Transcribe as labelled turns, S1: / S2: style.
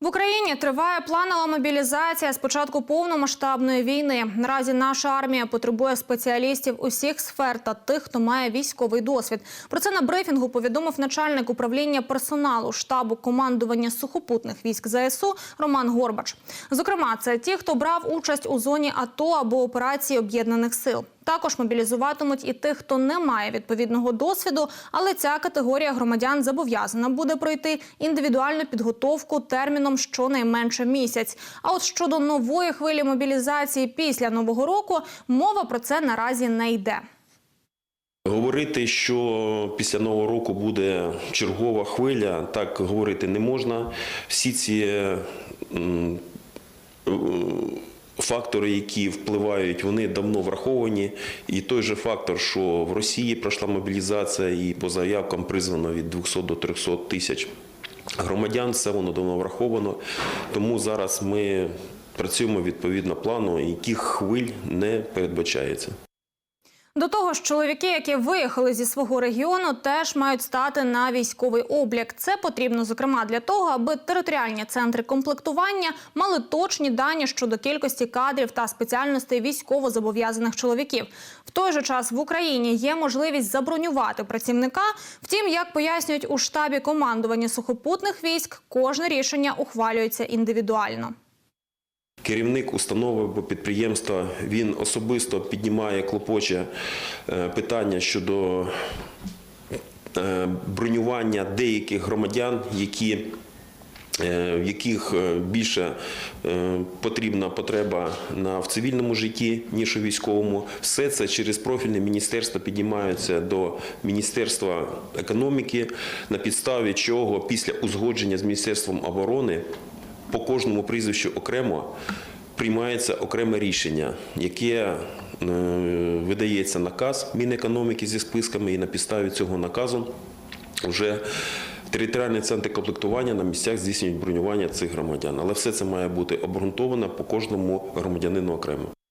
S1: В Україні триває планова мобілізація з початку повномасштабної війни. Наразі наша армія потребує спеціалістів усіх сфер та тих, хто має військовий досвід. Про це на брифінгу повідомив начальник управління персоналу штабу командування сухопутних військ ЗСУ Роман Горбач. Зокрема, це ті, хто брав участь у зоні АТО або операції об'єднаних сил. Також мобілізуватимуть і тих, хто не має відповідного досвіду, але ця категорія громадян зобов'язана буде пройти індивідуальну підготовку терміном щонайменше місяць. А от щодо нової хвилі мобілізації після нового року, мова про це наразі не йде.
S2: Говорити, що після нового року буде чергова хвиля, так говорити не можна. Всі ці фактори, які впливають, вони давно враховані. І той же фактор, що в Росії пройшла мобілізація, і по заявкам призвано від 200 до 300 тисяч громадян, все воно давно враховано. Тому зараз ми працюємо відповідно плану, яких хвиль не передбачається.
S1: До того ж, чоловіки, які виїхали зі свого регіону, теж мають стати на військовий облік. Це потрібно зокрема для того, аби територіальні центри комплектування мали точні дані щодо кількості кадрів та спеціальностей військово-зобов'язаних чоловіків. В той же час в Україні є можливість забронювати працівника. Втім, як пояснюють у штабі командування сухопутних військ, кожне рішення ухвалюється індивідуально.
S2: Керівник установи або підприємства він особисто піднімає клопоче е, питання щодо е, бронювання деяких громадян, які е, в яких більше потрібна потреба в цивільному житті ніж у військовому, все це через профільне міністерство піднімається до міністерства економіки, на підставі чого після узгодження з міністерством оборони по кожному прізвищу окремо приймається окреме рішення, яке е, видається наказ Мінекономіки зі списками, і на підставі цього наказу вже територіальні центри комплектування на місцях здійснюють бронювання цих громадян. Але все це має бути обґрунтовано по кожному громадянину окремо.